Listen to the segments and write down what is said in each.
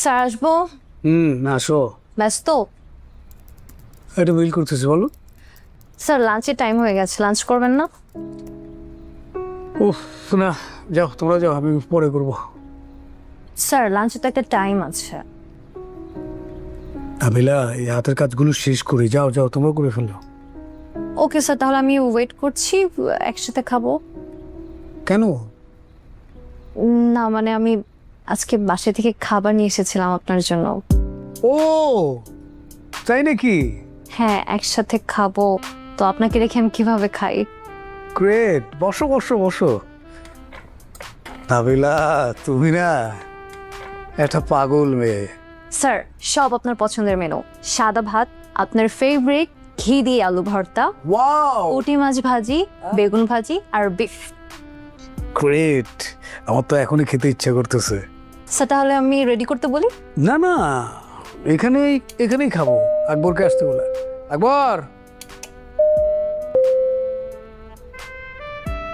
Sir আসব হুম আসো ব্যস্ত? এটা বিল করতেছি বলো। স্যার লাঞ্চের টাইম হয়ে গেছে লাঞ্চ করবেন না? উফ না যাও তোমরা যাও আমি পরে করব। স্যার লাঞ্চের তো একটা টাইম আছে। আবিলা এই হাতের কাজগুলো শেষ করি যাও যাও তোমরা করে ফেলো। ওকে স্যার তাহলে আমি ওয়েট করছি একসাথে খাব। কেন? না মানে আমি আজকে বাসা থেকে খাবার নিয়ে এসেছিলাম আপনার জন্য। ও তাই নাকি? হ্যাঁ একসাথে খাব। তো আপনাকে রেখে আমি কীভাবে খাই? গ্রেট বসো বসো বসো। আবিলা তুমি না একটা পাগল মেয়ে। স্যার সব আপনার পছন্দের মেনু সাদা ভাত আপনার ফেভারিট ঘি দিয়ে আলু ভর্তা ওয়াও পুঁটি মাছ ভাজি বেগুন ভাজি আর বিফ গ্রেট আমার তো এখনই খেতে ইচ্ছা করতেছে। স্যার তাহলে আমি রেডি করতে বলি? না না এখানেই এখানেই খাব। আকবরকে আসতে বলে। আকবর!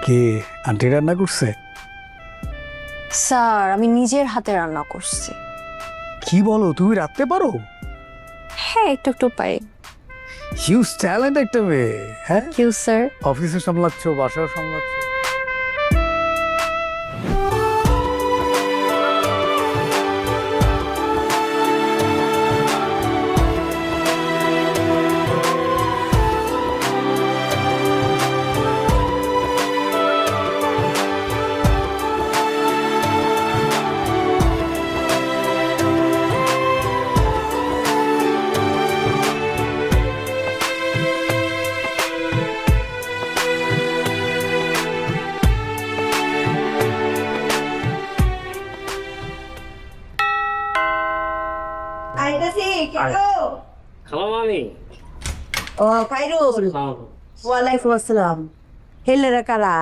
কে আন্টি রান্না করছে? স্যার আমি নিজের হাতে রান্না করছি। কি বলো তুমি রাখতে পারো? হ্যাঁ একটু একটু পাই হিউজ ট্যালেন্ট একটা মেয়ে হ্যাঁ? কিউ স্যার অফিসে সামলাচ্ছ বাসাও সামলাচ্ছ। ওয়ালাইকুম আসসালাম। হেলেরা কারা?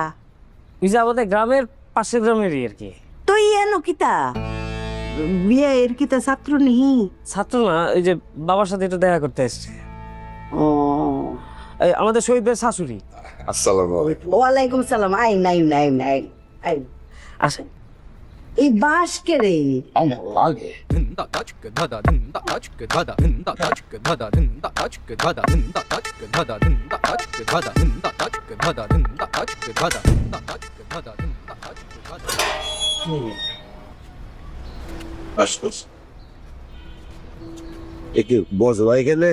ওই যে আমাদের গ্রামের পাশের গ্রামেরই আর কি। তুই এনো কিতা? বিয়ে এর কিতা? ছাত্র নিহি ছাত্র না ওই যে বাবার সাথে একটু দেখা করতে এসছে। ও। এই আমাদের শহীদ ভাইয়ের শাশুড়ি। আসসালামু আলাইকুম। ওয়ালাইকুম সালাম আই নাই নাই নাই আই আসে এই বাস কে রে একে লাগে গেলে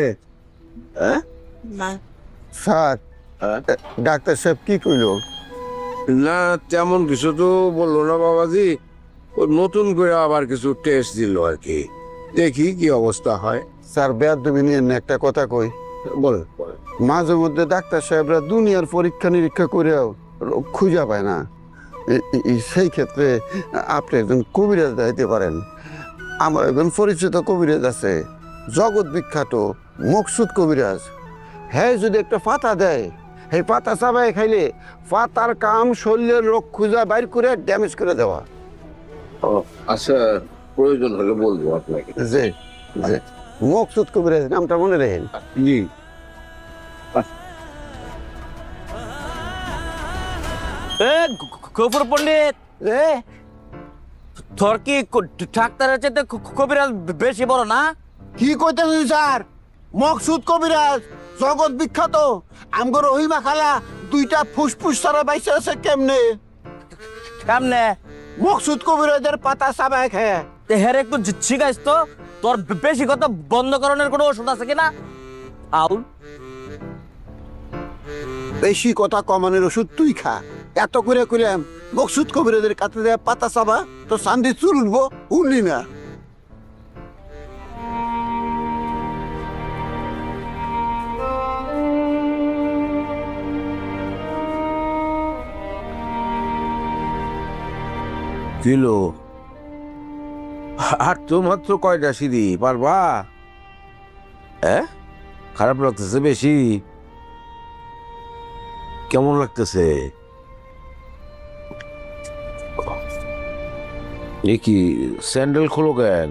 স্যার ডাক্তার সাহেব কি কইল না তেমন কিছু তো বলল না বাবাজি ও নতুন করে আবার কিছু টেস্ট দিল আর কি। দেখি কি অবস্থা হয়। স্যার বেয়াদবি নিয়ে একটা কথা কই। বলেন। বলেন মাঝে মধ্যে ডাক্তার সাহেবরা দুনিয়ার পরীক্ষা নিরীক্ষা করেও খুঁজে পায় না। সেই ক্ষেত্রে আপনি একজন কবিরাজ দিতে পারেন। আমার একজন পরিচিত কবিরাজ আছে জগৎ বিখ্যাত মকসুদ কবিরাজ। হ্যাঁ যদি একটা পাতা দেয় সেই পাতা চাবাই খাইলে পাতার কাম শরীরের রোগ খুঁজা বাইর করে ড্যামেজ করে দেওয়া। আচ্ছা প্রয়োজন হলে বলব আপনাকে। মকসুদ কবিরাজ নামটা মনে রাখেন? জি। এ কপুর পণ্ডিত! এ? তোর কি ডাক্তারের কবিরাজ বেশি বড় না? কি কইতেছেন স্যার? মকসুদ কবিরাজ জগৎ বিখ্যাত। আমগো রহিমা খালা দুইটা ফুসফুস সারা বাইসে আছে কেমনে? কেমনে? মকসুদ কবিরাজের পাতা চাবায় খায় তে হের একটু জিচ্ছি গাইছ তো তোর বেশি কথা বন্ধ করণের কোনো ওষুধ আছে কিনা? আউল। বেশি কথা কমানোর ওষুধ তুই খা। এত করে করে মকসুদ কবিরাজের কাছে দেয়া পাতা সাবা তো শান্তি চুল উঠবো উঠলি না। কিলো আর তো মাত্র কয়টা সিঁড়ি পারবা? হ্যাঁ খারাপ লাগতেছে বেশি। কেমন লাগতেছে? এ কি স্যান্ডেল খোলো কেন?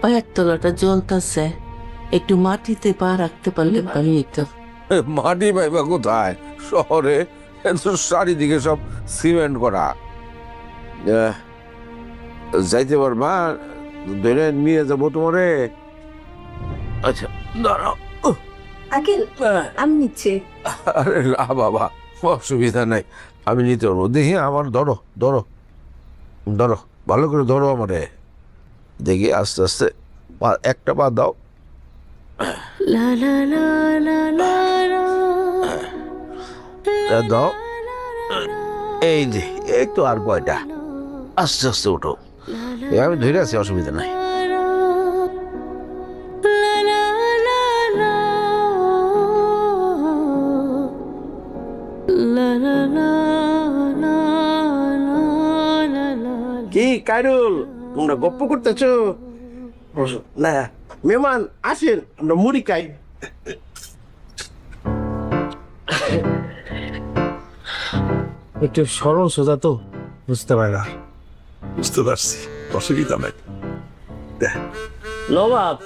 পায়ের তলাটা জ্বলতাছে। একটু মাটিতে পা রাখতে পারলে ভালো হতো মাটি পাইবা কোথায়? শহরে চারিদিকে সব সিমেন্ট করা। যাইতে পারবা? ধরে নিয়ে যাব তোমারে। আচ্ছা দাঁড়াও। আকিল আমি নিচ্ছি। আরে না বাবা অসুবিধা নাই। আমি নিতে পারব। দেখি আমার ধরো ধরো। ধরো ভালো করে ধরো আমারে। দেখি আস্তে আস্তে। একটা পা দাও। তা দাও। এই যে এই তো আর কয়টা? আস্তে আস্তে উঠো এই আমি ধরে আছি অসুবিধা নাই। কি কাইরুল তোমরা গপ্প করতেছো। না মেহমান আসেন আমরা মুড়ি খাই। একটু সরল সোজা তো বুঝতে পারে না বুঝতে পারছি। অসুবিধা নাই। নবাব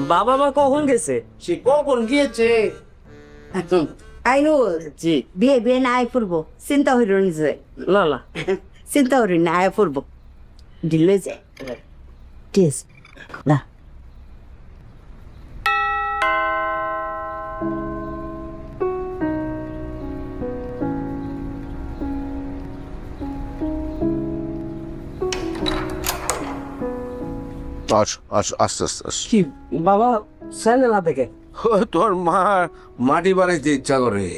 বাবা মা কখন গেছে? সে কখন গিয়েছে? আইনুল জি। বিয়ে বিয়ে না আয় পড়ব। চিন্তা হইল নিজে। না না। চিন্তা হইল না আয় পড়ব। দিলে যে ঠিক আছে। না। আস্তে আস্তে কি বাবা স্যান্ডেল হাতে কে তোর মা মাটি বানাইতে ইচ্ছা করে।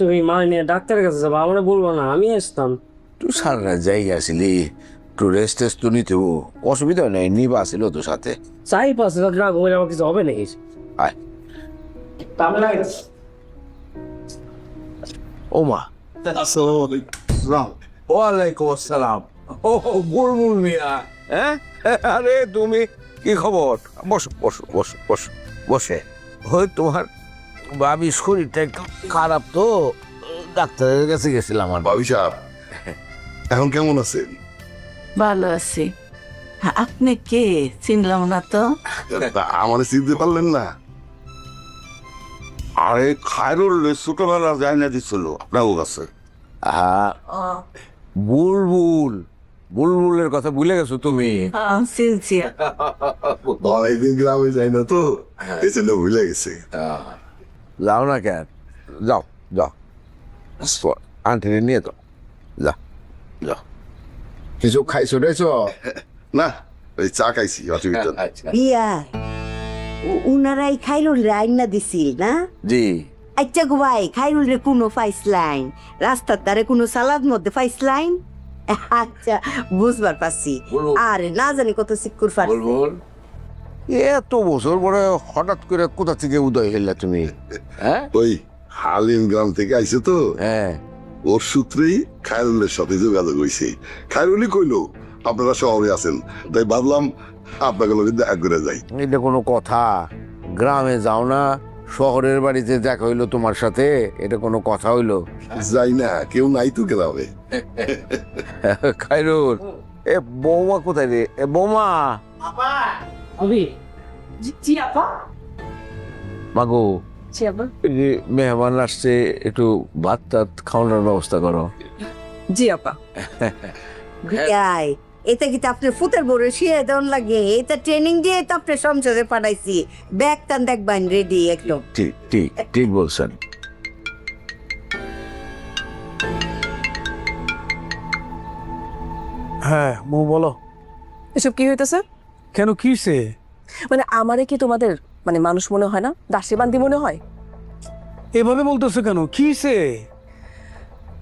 তুমি মা নিয়ে ডাক্তারের কাছে যাব আমরা বলব না আমি আসতাম। তুই সারা জায়গা আসিলি একটু রেস্ট টেস্ট তো নিতে অসুবিধা নেই নিবা আসিল তোর সাথে। চাই পাশে না ঘুমিয়ে আমার কিছু হবে নাকি? আয়। ও মা। ওয়ালাইকুম আসসালাম। ও বুলবুল মিয়া হ্যাঁ? আরে তুমি কি খবর? বসো বসো বসো বসো বসে। ওই তোমার বাবি শরীরটা একটু খারাপ তো। ডাক্তারের কাছে গেছিলাম আর। ভাবি সাহেব এখন কেমন আছেন? ভালো আছি। আপনি কে? চিনলাম না তো। আমারে চিনতে পারলেন না। আরে খায়রুল ছোটবেলা যায় না দিছিল আপনার কাছে। হ্যাঁ বুলবুল। বুলবুলের কথা ভুলে গেছো তুমি? হ্যাঁ, অনেকদিন গ্রামে যাই না তো এই জন্য ভুলে গেছে। যাও না কেন যাও যাও। আন্টিনে নিয়ে যাও। যা যাও। কিছু খাইছো রেছো না ওই চা খাইছি অসুবিধা বিয়া উনারাই খাইরুল রে আইনা দিছিল না? জি। আচ্ছা গো ভাই খাইরুল রে কোনো ফাইসলাইন। রাস্তার ধারে কোনো সালাদ মধ্যে ফাইসলাইন? আচ্ছা বুঝবার পারছি। বলো। আর না জানি কত সিকুর ফার এত বছর পরে হঠাৎ করে কোথা থেকে উদয় হইলা তুমি? হ্যাঁ? ওই হালিম গ্রাম থেকে আইছে তো। হ্যাঁ। ওর সূত্রেই খায়রুলের সাথে যোগাযোগ হয়েছে খায়রুলই কইলো আপনারা শহরে আছেন তাই ভাবলাম আপনাকে লোকের দেখা করে যাই। এটা কোনো কথা। গ্রামে যাও না শহরের বাড়িতে দেখা হইল তোমার সাথে এটা কোনো কথা হইল? যাই না কেউ নাই তো গ্রামে। খাইরুল এ বৌমা কোথায় রে? এ বৌমা! আমি মাগো জি আপা। এই যে মেহমান আসছে একটু ভাত টাত খাওয়ানোর ব্যবস্থা করো। জি আপা। বিয়াই এটা কি তো আপনার ফুতের বড় শিয়ে দেওয়ার লাগে? এটা ট্রেনিং দিয়ে তো আপনার সংসদে পাঠাইছি। ব্যাগ টান দেখবেন রেডি একদম। ঠিক ঠিক ঠিক বলছেন। হ্যাঁ মু বলো। এসব কি হইতেছে? কেন কি সে মানে আমারে কি তোমাদের মানে মানুষ মনে হয় না? দাসী বান্দি মনে হয়? এভাবে বলতেছো কেন? কি সে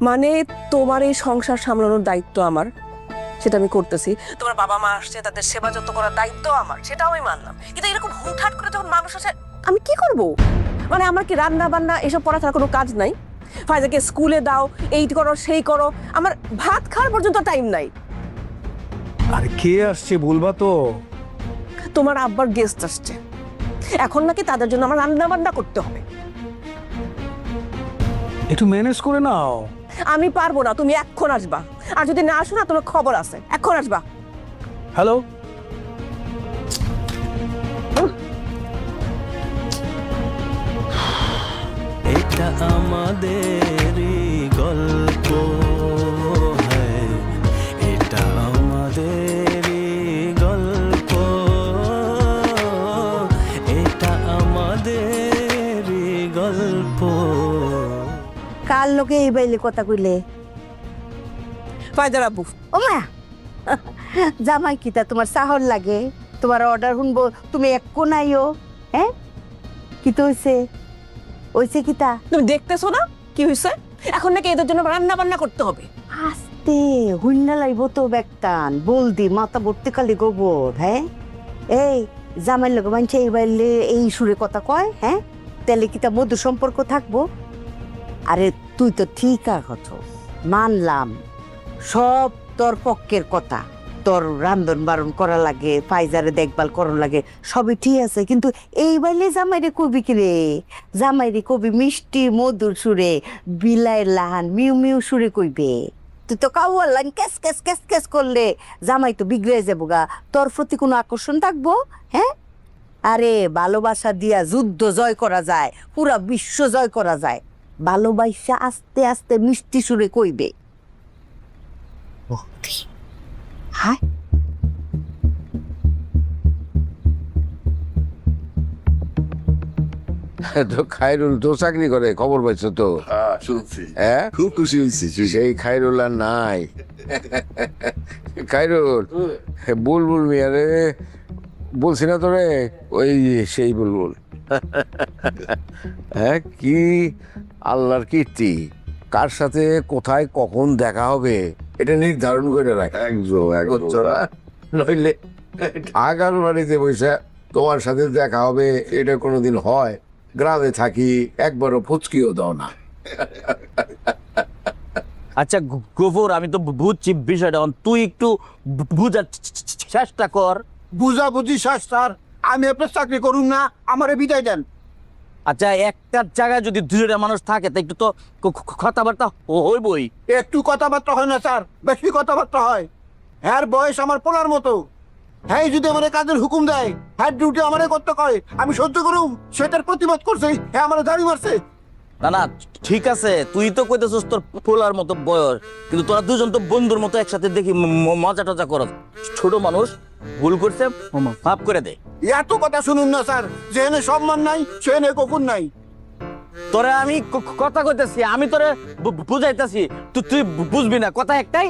মানে তোমার এই সংসার সামলানোর দায়িত্ব আমার। সেটা আমি করতেছি। তোমার বাবা মা আসছে তাদের সেবা যত্ন করার দায়িত্ব আমার সেটাও আমি মানলাম। কিন্তু এরকম হুটহাট করে যখন মানুষ আসে আমি কি করব? মানে আমার কি রান্না বান্না এসব পড়া ছাড়া কোনো কাজ নাই? ফায়দাকে স্কুলে দাও এই করো সেই করো আমার ভাত খাওয়ার পর্যন্ত টাইম নাই। আর কে আসছে বলবা তো? তোমার আব্বার গেস্ট আসছে। এখন নাকি তাদের জন্য আমার রান্না বান্না করতে হবে। একটু ম্যানেজ করে নাও। আমি পারব না তুমি এক্ষণ আসবা। আর যদি না আসো না তোমার খবর আছে। এখন আসবা। হ্যালো? এটা আমাদের গল্প এটা গল্প এটা আমাদের গল্প। কার লোকে এই বাইলে কথা কইলে? ফায়দার আব্বু ও মা! জামাই কিতা তোমার সাহর লাগে? তোমার অর্ডার শুনব তুমি এক কোনাইও হ্যাঁ? কি তো হইছে? হইছে কিতা তুমি দেখতেছো না কি হয়েছে এখন নাকি এদের জন্য রান্না বান্না করতে হবে। আস্তে হুন্না লাইব তো ব্যাগটান বলদি মাথা ভর্তি খালি গোবর হ্যাঁ? এই জামাই লোক মানছে এই বাইলে এই সুরে কথা কয় হ্যাঁ? তাহলে কি তা মধু সম্পর্ক থাকব? আরে তুই তো ঠিক আছো মানলাম। সব তোর পক্ষের কথা। তোর রান্ধন বারণ করা লাগে, ফাইজারে দেখভাল করা লাগে, সবই ঠিক আছে, কিন্তু এই বাইলে জামাইরে কবি কি রে? জামাইরে কবি মিষ্টি, মধুর সুরে বিলাইয়ের লাহান, মিউ মিউ সুরে কইবে। তুই তো কাউয়ার লাইন ক্যাস ক্যাস ক্যাস ক্যাস করলে জামাই তো বিগড়ে যাব গা। তোর প্রতি কোনো আকর্ষণ থাকব? হ্যাঁ? আরে ভালোবাসা দিয়া যুদ্ধ জয় করা যায়, পুরা বিশ্ব জয় করা যায়। ভালোবাসা আস্তে আস্তে মিষ্টি সুরে কইবে। হায় তো খায়রুল তো চাকরি করে? খবর পাইছো তো? হ্যাঁ শুনছি। হ্যাঁ? খুব খুশি হয়েছি সেই খায়রুল আর নাই। খায়রুল বুলবুল মিয়া রে বলছি না তোরে? ওই সেই বুলবুল। হ্যাঁ কি আল্লাহর কীর্তি? কার সাথে কোথায় কখন দেখা হবে? এটা নির্ধারণ করে রাখ। একদম নইলে আগার বাড়িতে বসে তোমার সাথে দেখা হবে এটা কোনোদিন হয়? গ্রামে থাকি একবারও ফুচকিও দাও না। আচ্ছা গো- গফুর আমি তো বুঝছি বিষয়টা। এখন তুই একটু বুঝার চেষ্টা কর। বুঝা বুঝি শ্বাস স্যার আমি আপনার চাকরি করুন না আমারে বিদায় দেন। আচ্ছা একটা জায়গায় যদি দুইটা মানুষ থাকে তা একটু তো কথাবার্তা হইবই। একটু কথাবার্তা হয় না স্যার। বেশি কথাবার্তা হয়। হ্যার বয়স আমার পড়ার মতো। হ্যাঁ যদি আমার কাজের হুকুম দেয় হ্যাঁ ডিউটি আমারে করতে কয় আমি সহ্য করুম সেটার প্রতিবাদ করছে হ্যাঁ আমার দাড়ি মারছে। না না ঠিক আছে তুই তো কইতেছিস তোর পোলার মতো বয়স কিন্তু তোরা দুজন তো বন্ধুর মতো একসাথে দেখি মজা টজা করস। ছোট মানুষ ভুল করছে মাফ করে দে। এত কথা শুনুন না স্যার। যেখানে সম্মান নাই সেখানে কখন নাই। তোরে আমি কথা কইতেছি আমি তোরে বুঝাইতেছি। তুই তুই বুঝবি না কথা একটাই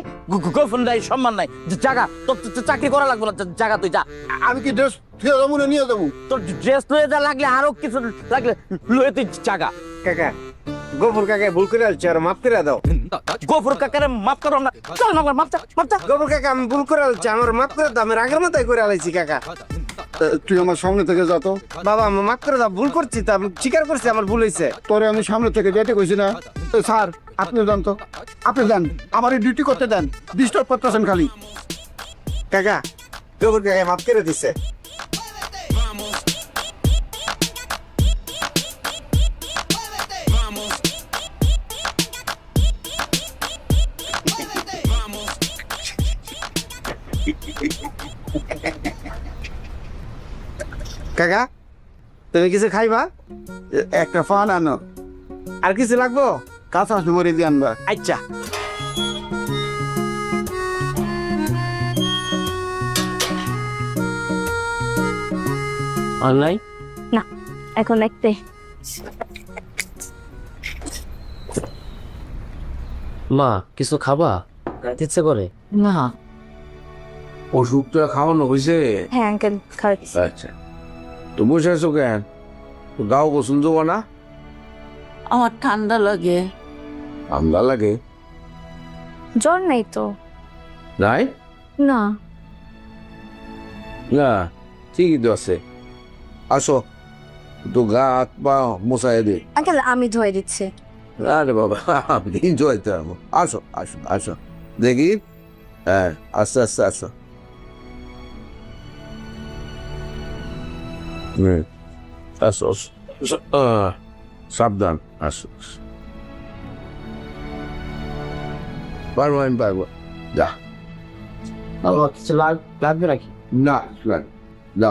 গোফন নাই সম্মান নাই। যে জায়গা তোর চাকরি করা লাগবে না জায়গা তুই যা। আমি কি ড্রেস দেবো নিয়ে দেবো তোর ড্রেস লয়ে যা লাগলে আরও কিছু লাগলে লয়ে তুই জায়গা কাকা গোবর কাকা ভুল করে আসছে আর মাফ করে দাও। গোফর কাকারে মাফ করো না চল না মাফ চা মাফ চা। গোবর কাকা আমি ভুল করে আসছি আমার মাফ করে দাও আমি রাগের মাথায় করে আলাইছি কাকা। তুই আমার সামনে থেকে যা তো। বাবা আমি মাফ করে দাও ভুল করছি তা আমি স্বীকার করছি আমার ভুল হয়েছে তোরে আমি সামনে থেকে যেতে কইছি না। স্যার আপনি যান তো। আপনি যান আমার এই ডিউটি করতে দেন। ডিস্টার্ব করতেছেন খালি। কাকা গোবর কাকা মাফ করে দিছে। কাকা তুমি কিছু খাইবা? একটা ফান আনো। আর কিছু লাগবো? কাঁচা মরে দিয়ে আনবা। আচ্ছা। অনলাইন? এখন একতে মা কিছু খাবা? ইচ্ছে করে। না। ওষুধটা খাওয়ানো হয়েছে হ্যাঁ আঙ্কেল খাওয়াচ্ছি। আচ্ছা। তো বসে আছো কেন গাও গোসল দেবো না? আমার ঠান্ডা লাগে। ঠান্ডা লাগে? জ্বর নাই তো। নাই? না। না ঠিকই তো আছে। আসো তো গা হাত পা মোছাই দে। আঙ্কেল আমি ধুয়ে দিচ্ছি। আরে বাবা আপনি পারব আসো আসো আসো। দেখি? হ্যাঁ আস্তে আস্তে আসো। হুম, আসো আসো। আহ, সাবধান আসো আসো। পারব আমি পারব যা কিছু লাগবে নাকি না না না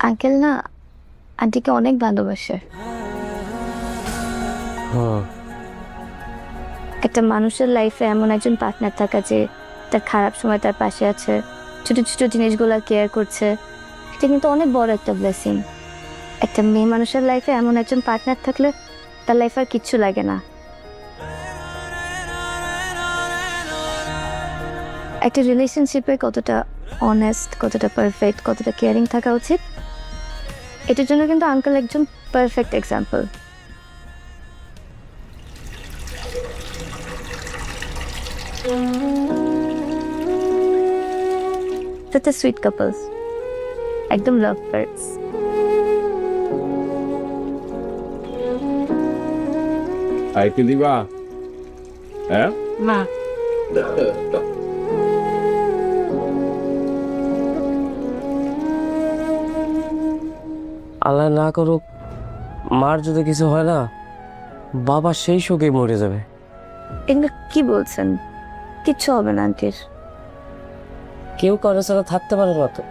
আঙ্কেল না আন্টিকে অনেক ভালোবাসে হ্যাঁ একটা মানুষের লাইফে এমন একজন পার্টনার থাকা যে তার খারাপ সময় তার পাশে আছে, ছোট ছোট জিনিসগুলো কেয়ার করছে, এটা কিন্তু অনেক বড় একটা ব্লেসিং একটা মেয়ে মানুষের লাইফে এমন একজন পার্টনার থাকলে তার লাইফ আর কিচ্ছু লাগে না। একটা রিলেশনশিপে কতটা অনেস্ট কতটা পারফেক্ট কতটা কেয়ারিং থাকা উচিত, এটার জন্য কিন্তু আঙ্কেল একজন perfect example such a sweet couples. একদম লাভ বার্ডস আইতে দিবা হ্যাঁ না আল্লাহ না করুক মার যদি কিছু হয় না বাবা সেই শোকেই মরে যাবে। এগুলো কি বলছেন? কিচ্ছু হবে না আন্টির। কেউ কারও ছাড়া থাকতে পারে না তো।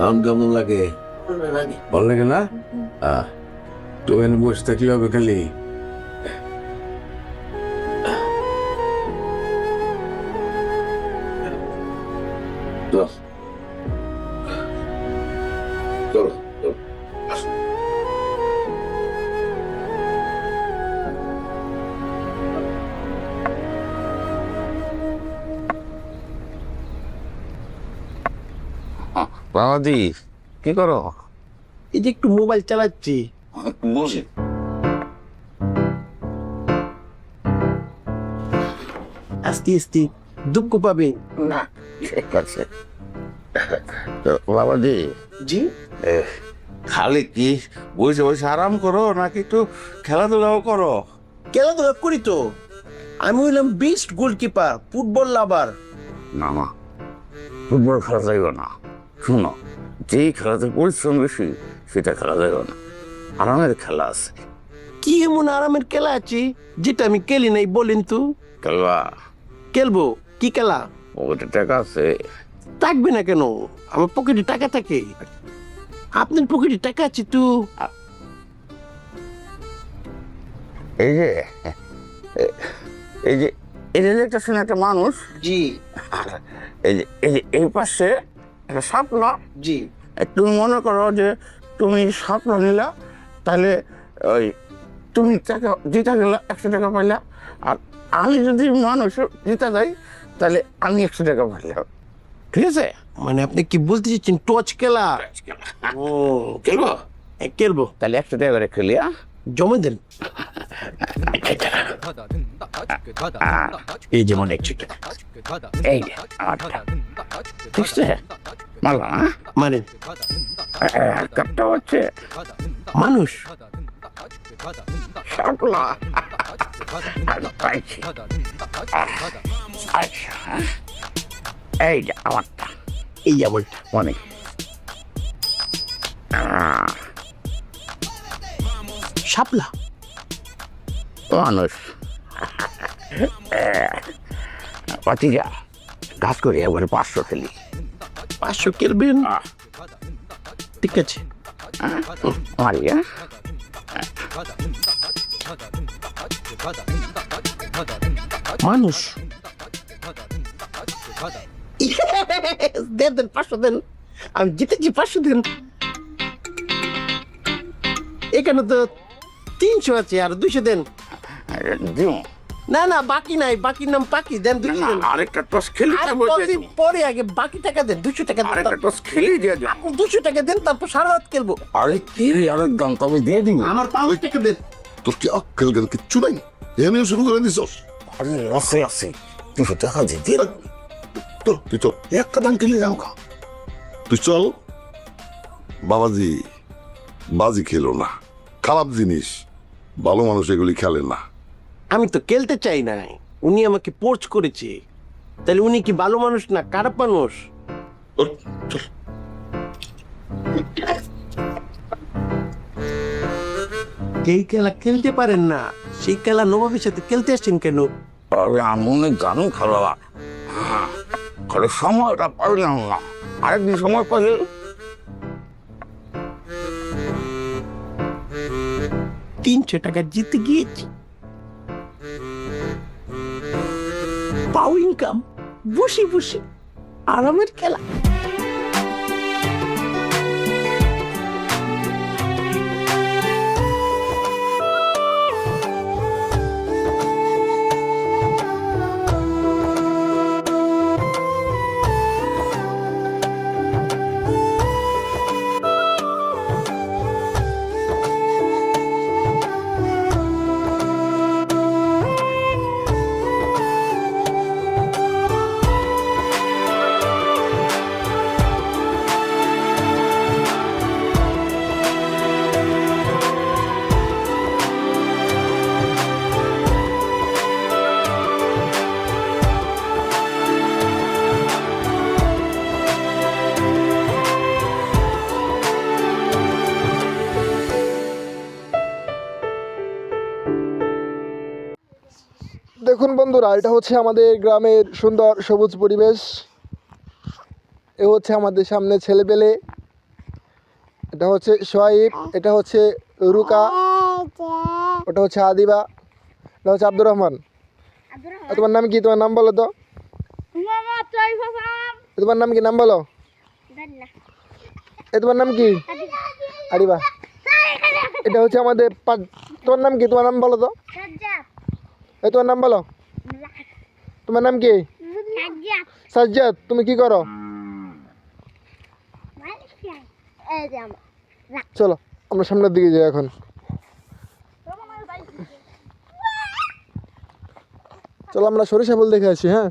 এখন কেমন লাগে? ভালো লাগে না? আহ, তো এখানে বসে থাকলে হবে খালি। চল। বাবাজি কি করো? এই যে একটু মোবাইল চালাচ্ছি। বসে। আস্তে আস্তে দুঃখ পাবে। না ঠিক আছে। তো বাবাজি জি? খালি কি বসে বসে আরাম করো নাকি একটু খেলাধুলাও করো? খেলাধুলা করি তো। আমি হইলাম বেস্ট গোলকিপার ফুটবল লাভার না না ফুটবল খেলা যাইব না। শুনো যেই খেলাতে পরিশ্রম বেশি সেটা খেলা যাইব না। আরামের খেলা আছে। কি এমন আরামের খেলা আছে যেটা আমি খেলি নাই বলেন তো? খেলবা। খেলব কি খেলা? পকেটে টাকা আছে। থাকবে না কেন? আমার পকেটে টাকা থাকে। আপনার পকেটে টাকা আছে তো? এই যে এই যে এই যে দেখতেছেন একটা মানুষ। জি। এই যে এই যে এই পাশে একটা স্বপ্ন। জি। তুমি মনে করো যে তুমি স্বপ্ন নিলা তাহলে ওই তুমি টাকা জিতা গেলা একশো টাকা পাইলা আর আমি যদি মানুষ জিতা যাই তাহলে আমি একশো টাকা পাইলাম ঠিক আছে? মানে আপনি কি বলতে চাচ্ছেন টচ খেলা? ও খেলব? এ, খেলব। তাহলে একশো টাকা করে খেলি? জমে দেন। এই যেমন একশো টাকা এই যে মানে? কাপটা হচ্ছে মানুষ। শাপলা আমি পাইছি। আচ্ছা। এই যে আমারটা। এই অনেক শাপলা। মানুষ। পাতিজা গাছ করি একবারে পাঁচশো খেলি। পাঁচশো খেলবেন ঠিক আছে। মারিয়া মানুষ। দেন দেন পাঁচশো দেন। আমি জিতেছি পাঁচশো দেন। এখানে তো তিনশো আছে আর দুইশো দেন। দিও না না বাকি নাই বাকি নাম বাকি দেন দেন আরেকটা টস খেলি পরে আগে বাকি টাকা দেন দুশো টাকা দেন আরেকটা টস খেলি দিয়ে যাও দুশো টাকা দেন তারপর সারা রাত খেলব। আরে কি রে আরেক দাম তবে দিয়ে দিবি। আমার পাঁচ টাকা দেন। তোর কি আক্কেল গেল কিচ্ছু নাই? এমনিও শুরু করে দিছস। আরে আছে আছে দুশো টাকা দিয়ে দিয়ে তো তুই চল। একটা দাম খেলি যাও খা। তুই চল। বাবাজি বাজি খেলো না। খারাপ জিনিস। ভালো মানুষ এগুলি খেলে না। আমি তো খেলতে চাই না উনি আমাকে পোর্চ করেছে। তাহলে উনি কি ভালো মানুষ না খারাপ মানুষ? এই খেলা খেলতে পারেন না। সেই খেলা নবাবের সাথে খেলতে আসছেন কেন? আরে আমি গান খেলা হ্যাঁ, খেলে সময়টা পারলাম না। আরেকদিন সময় পাবে তিনশো টাকা জিতে গিয়েছি। পাও ইনকাম বসি বসে আরামের খেলা। বন্ধুরা এটা হচ্ছে আমাদের গ্রামের সুন্দর সবুজ পরিবেশ। এ হচ্ছে আমাদের সামনে ছেলেপেলে। এটা হচ্ছে সোয়াইব এটা হচ্ছে রুকা, ওটা হচ্ছে আদিবা, এটা হচ্ছে আব্দুর রহমান। তোমার নাম কি? তোমার নাম বলো তো। তোমার নাম কি? নাম বলো। এ তোমার নাম কি? আদিবা। এটা হচ্ছে আমাদের তোমার নাম কি? তোমার নাম বলো তো। এ তোমার নাম বলো। তোমার নাম কি? সাজ্জাদ। তুমি কি করো? চলো আমরা সামনের দিকে যাই এখন। চলো আমরা সরিষা ফুল দেখে আসি হ্যাঁ?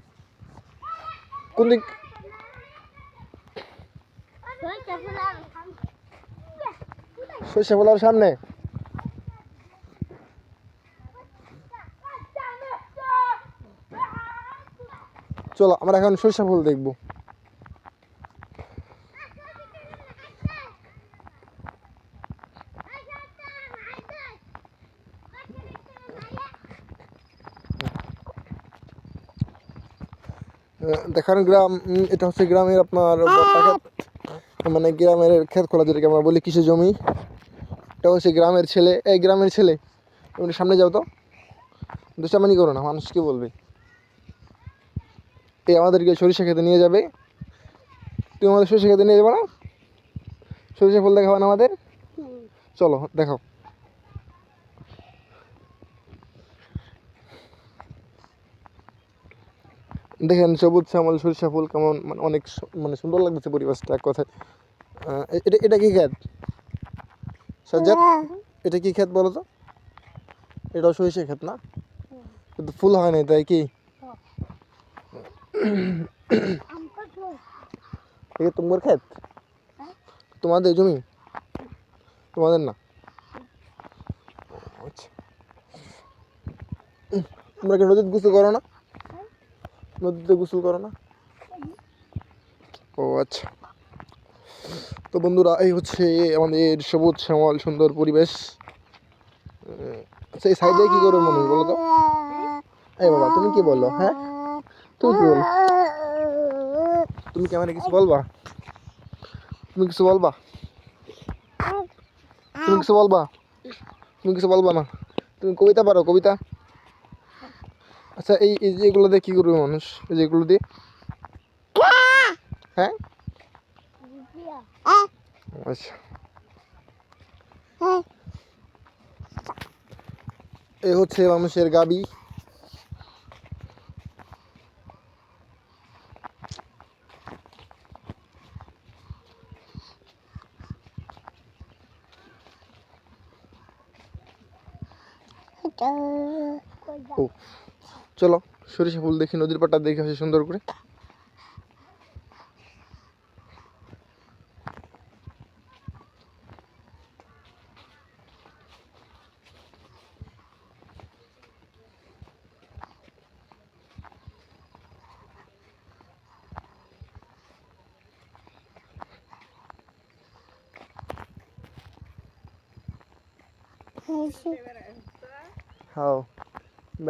কোন দিক? সরিষা ফুল আর সামনে? চলো আমরা এখন সরিষা ফুল দেখব। দেখান গ্রাম এটা হচ্ছে গ্রামের আপনার মানে গ্রামের ক্ষেত খোলা যেটাকে আমরা বলি কৃষি জমি। এটা হচ্ছে গ্রামের ছেলে। এই গ্রামের ছেলে তুমি সামনে যাও তো। দুষ্টামানি করো না মানুষ কি বলবে। এই আমাদেরকে সরিষা খেতে নিয়ে যাবে? তুমি আমাদের সরিষা খেতে নিয়ে যাবে না? সরিষা ফুল দেখাবো না আমাদের? চলো, দেখাও। দেখেন, সবুজ শ্যামল, সরিষা ফুল কেমন মানে অনেক মানে সুন্দর লাগতেছে পরিবেশটা এক কথায়। এটা এটা কি ক্ষেত? সাজ্জাদ, এটা কি ক্ষেত বলো তো? এটাও সরিষা ক্ষেত না? কিন্তু ফুল হয় না তাই কি? তোমার ক্ষেত তোমাদের জমি? তোমাদের না? আচ্ছা। তোমরা কি নদীতে গোসল করো না? নদীতে গোসল করো না? ও আচ্ছা। তো বন্ধুরা, এই হচ্ছে আমাদের সবুজ শ্যামল সুন্দর পরিবেশ। সেই সাইডে কি করবে মানুষ, বলো তো? এই বাবা, তুমি কি বলল হ্যাঁ? তুমি কি বলো তুমি কি কিছু বলবা? তুমি কিছু বলবা? তুমি কিছু বলবা? তুমি কিছু বলবা না? তুমি কবিতা পারো, কবিতা? আচ্ছা এই এই দিয়ে কী করবে মানুষ? এই যে দিয়ে? হ্যাঁ? আচ্ছা। এ হচ্ছে মানুষের গাবি। ও চলো সরিষা ফুল দেখি নদীর পাটা দেখে আসি সুন্দর করে।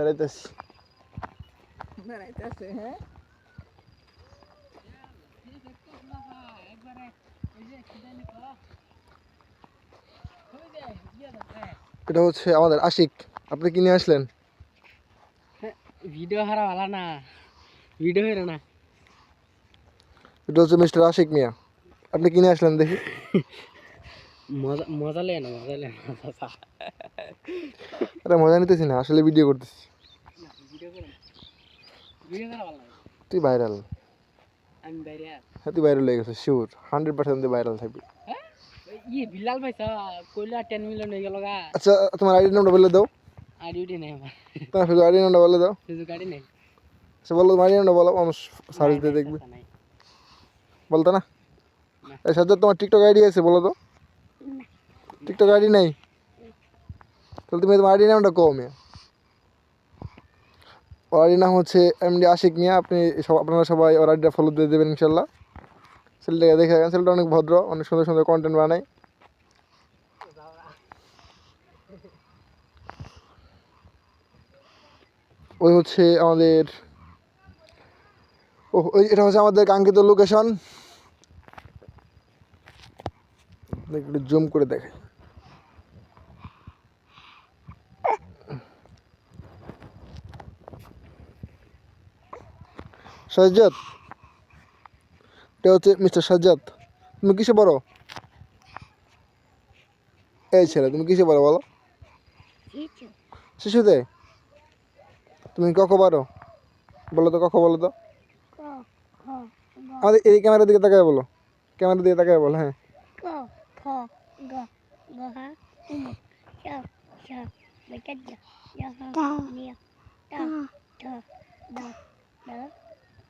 বেড়াইতেছি। এটা হচ্ছে আমাদের আশিক। আপনি কি নিয়ে আসলেন? ভিডিও হারা ভালো না। ভিডিও হইরে না। এটা হচ্ছে মিস্টার আশিক মিয়া। আপনি কি নিয়ে আসলেন দেখি। মজা মজা লে না মজা লে না। মজা আরে মজা নিতেছি না আসলে ভিডিও করতেছি। তুই ভাইরাল আমি বাইরে হ্যাঁ তুই ভাইরাল হয়ে গেছে শিওর হান্ড্রেড পার্সেন্ট তুই ভাইরাল থাকবি। ইয়ে বিলাল ভাই সা কইলা টেন মিলিয়ন হয়ে গেল গা। আচ্ছা তোমার আইডি নামটা বলে দাও। আর ডিউটি নেই আমার। তোমার ফেসবুক আইডি নামটা বলে দাও। শুধু গাড়ি নেই। আচ্ছা বলো তোমার আইডি নামটা বলো মানুষ সার্চ দিয়ে দেখবে। নাই বলতো না? এই সাথে তোমার টিকটক আইডি আছে বলো তো। টিকটক আইডি নেই? তাহলে তুমি তোমার আইডি নামটা কও মিয়া। ওর নাম হচ্ছে এমডি আশিক মিয়া। আপনি সব আপনারা সবাই ওর ফলো দিয়ে দেবেন ইনশাল্লাহ। ছেলেটাকে দেখে ছেলেটা অনেক ভদ্র, অনেক সুন্দর সুন্দর কন্টেন্ট বানায়। ওই হচ্ছে আমাদের ও ওই এটা হচ্ছে আমাদের কাঙ্ক্ষিত লোকেশন একটু জুম করে দেখাই। সাজ্জাদ। এটা হচ্ছে মিস্টার সাজ্জাদ। তুমি কিসে পড়ো? এই ছেলে তুমি কিসে পড়ো বলো? শিশুতে? তুমি কখন পারো বলো তো কখন বলো তো। আমাদের এই ক্যামেরার দিকে তাকায় বলো। ক্যামেরার দিকে তাকায় বলো হ্যাঁ।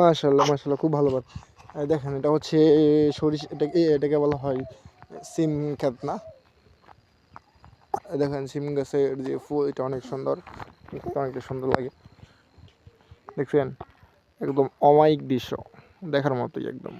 মাশাল্লাহ মাশাল্লাহ খুব ভালো এই দেখেন, এটা হচ্ছে সরিষ এটা এ- এটাকে বলা হয় সিম ক্ষেত না দেখেন, সিম গাছের যে ফুল, এটা অনেক সুন্দর। অনেকটা সুন্দর লাগে। দেখছেন? একদম অমায়িক দৃশ্য, দেখার মতোই একদম।